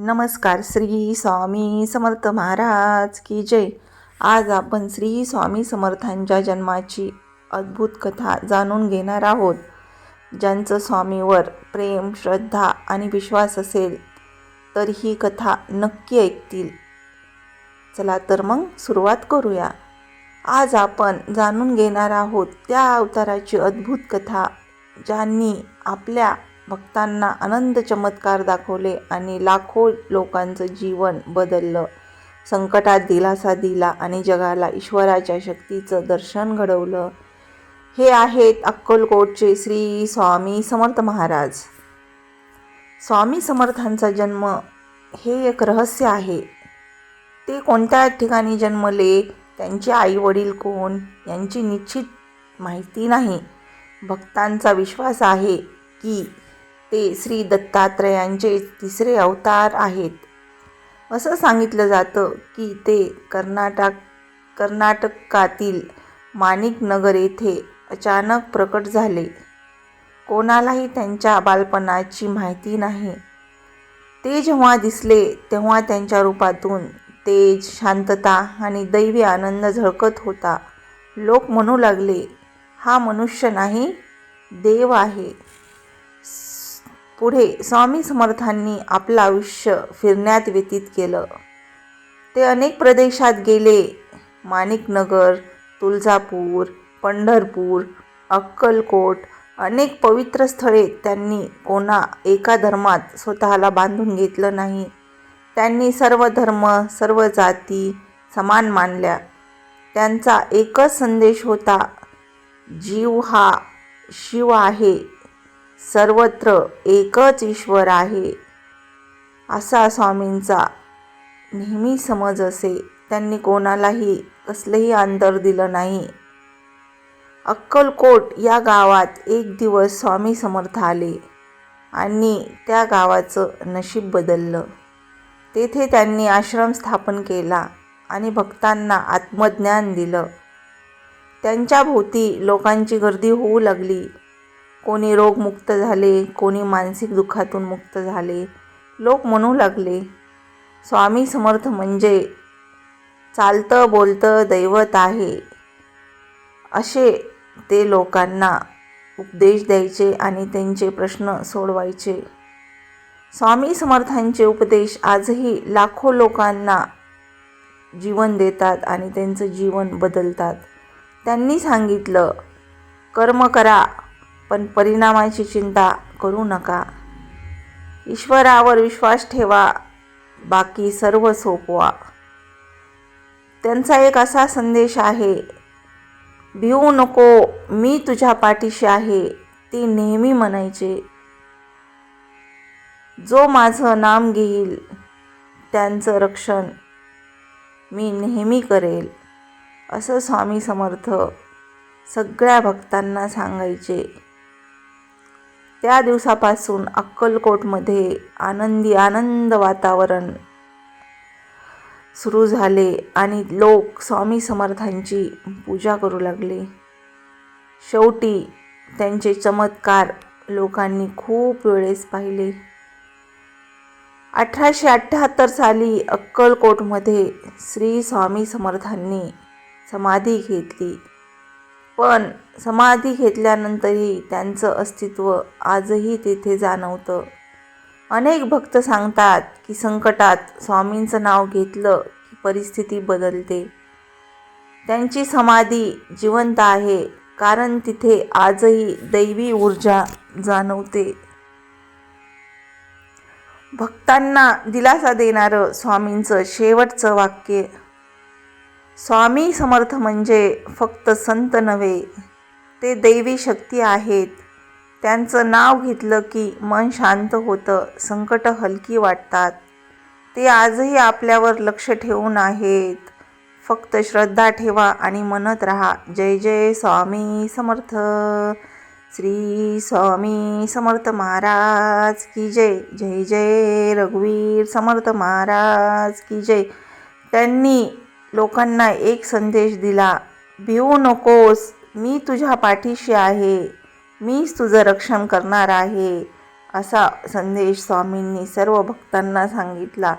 नमस्कार श्री स्वामी समर्थ महाराज की जय. आज आपण श्री स्वामी समर्थांच्या जन्माची अद्भुत कथा जाणून घेणार आहोत. ज्यांचं स्वामीवर प्रेम श्रद्धा आणि विश्वास असेल तर ही कथा नक्की ऐकतील. चला तर मग सुरुवात करूया. आज आपण जाणून घेणार आहोत त्या अवताराची अद्भुत कथा ज्यांनी आपल्या भक्तांना आनंद चमत्कार दाखवले आणि लाखो लोकांचं जीवन बदललं. संकटात दिलासा दिला आणि जगाला ईश्वराच्या शक्तीचं दर्शन घडवलं. हे आहेत अक्कलकोटचे श्री स्वामी समर्थ महाराज. स्वामी समर्थांचा जन्म हे एक रहस्य आहे. ते कोणत्या ठिकाणी जन्मले त्यांचे आई वडील कोण यांची निश्चित माहिती नाही. भक्तांचा विश्वास आहे की ते श्री दत्तात्रयांचे तिसरे अवतार आहेत. असं सांगितलं जातं की ते कर्नाटक कर्नाटकातील माणिकनगर येथे अचानक प्रकट झाले. कोणालाही त्यांच्या बालपणाची माहिती नाही. ते जेव्हा दिसले तेव्हा त्यांच्या रूपातून तेज शांतता आणि दैवी आनंद झळकत होता. लोक म्हणू लागले हा मनुष्य नाही देव आहे. पुढे स्वामी समर्थांनी आपलं आयुष्य फिरण्यात व्यतीत केलं. ते अनेक प्रदेशात गेले. माणिकनगर तुळजापूर पंढरपूर अक्कलकोट अनेक पवित्र स्थळे त्यांनी कोणा एका धर्मात स्वतःला बांधून घेतलं नाही. त्यांनी सर्व धर्म सर्व जाती समान मानल्या. त्यांचा एकच संदेश होता जीव हा शिव आहे. सर्वत्र एकच ईश्वर आहे असा स्वामींचा नेहमी समज असे. त्यांनी कोणालाही कसलंही अंतर दिलं नाही. अक्कलकोट या गावात एक दिवस स्वामी समर्थ आले आणि त्या गावाचं नशीब बदललं. तेथे त्यांनी आश्रम स्थापन केला आणि भक्तांना आत्मज्ञान दिलं. त्यांच्या भोवती लोकांची गर्दी होऊ लागली. कोणी रोगमुक्त झाले कोणी मानसिक दुःखातून मुक्त झाले. लोक म्हणू लागले स्वामी समर्थ म्हणजे चालतं बोलतं दैवत आहे. असे ते लोकांना उपदेश द्यायचे आणि त्यांचे प्रश्न सोडवायचे. स्वामी समर्थांचे उपदेश आजही लाखो लोकांना जीवन देतात आणि त्यांचं जीवन बदलतात. त्यांनी सांगितलं कर्म करा पण परिणामाची चिंता करू नका. ईश्वरावर विश्वास ठेवा बाकी सर्व सोपवा. त्यांचा एक असा संदेश आहे भिवू नको मी तुझ्या पाठीशी आहे ते नेहमी म्हणायचे. जो माझं नाम घेईल त्यांचं रक्षण मी नेहमी करेल असं स्वामी समर्थ सगळ्या भक्तांना सांगायचे. त्या दिवसापासून अक्कलकोटमध्ये आनंदी आनंद वातावरण सुरू झाले आणि लोक स्वामी समर्थांची पूजा करू लागले. शेवटी त्यांचे चमत्कार लोकांनी खूप वेळेस पाहिले. अठराशे अठ्ठ्याहत्तर साली अक्कलकोटमध्ये श्री स्वामी समर्थांनी समाधी घेतली. पण समाधी घेतल्यानंतरही त्यांचं अस्तित्व आजही तेथे जाणवतं. अनेक भक्त सांगतात की संकटात स्वामींचं नाव घेतलं की परिस्थिती बदलते. त्यांची समाधी जिवंत आहे कारण तिथे आजही दैवी ऊर्जा जाणवते. भक्तांना दिलासा देणारं स्वामींचं शेवटचं वाक्य स्वामी समर्थ म्हणजे फक्त संत नव्हे ते दैवी शक्ती आहेत. त्यांचं नाव घेतलं की मन शांत होतं संकट हलकी वाटतात. ते आजही आपल्यावर लक्ष ठेवून आहेत. फक्त श्रद्धा ठेवा आणि म्हणत राहा जय जय स्वामी समर्थ. श्री स्वामी समर्थ महाराज की जय. जय जय रघुवीर समर्थ महाराज की जय. त्यांनी लोकांना एक संदेश दिला भिवू नकोस मी तुझ्या पाठीशी आहे मीच तुझं रक्षण करणार आहे असा संदेश स्वामींनी सर्व भक्तांना सांगितला.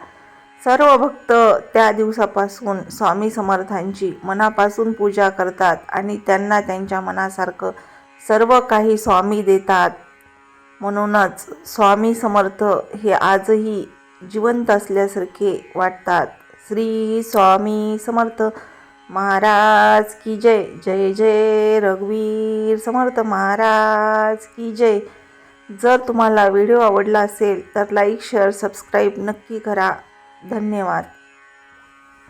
सर्व भक्त त्या दिवसापासून स्वामी समर्थांची मनापासून पूजा करतात आणि त्यांना त्यांच्या मनासारखं सर्व काही स्वामी देतात. म्हणूनच स्वामी समर्थ हे आजही जिवंत असल्यासारखे वाटतात. श्री स्वामी समर्थ महाराज की जय जय जय रघुवीर समर्थ महाराज की जय. जर तुम्हाला व्हिडिओ आवडला असेल तर लाईक शेअर सबस्क्राईब नक्की करा. धन्यवाद.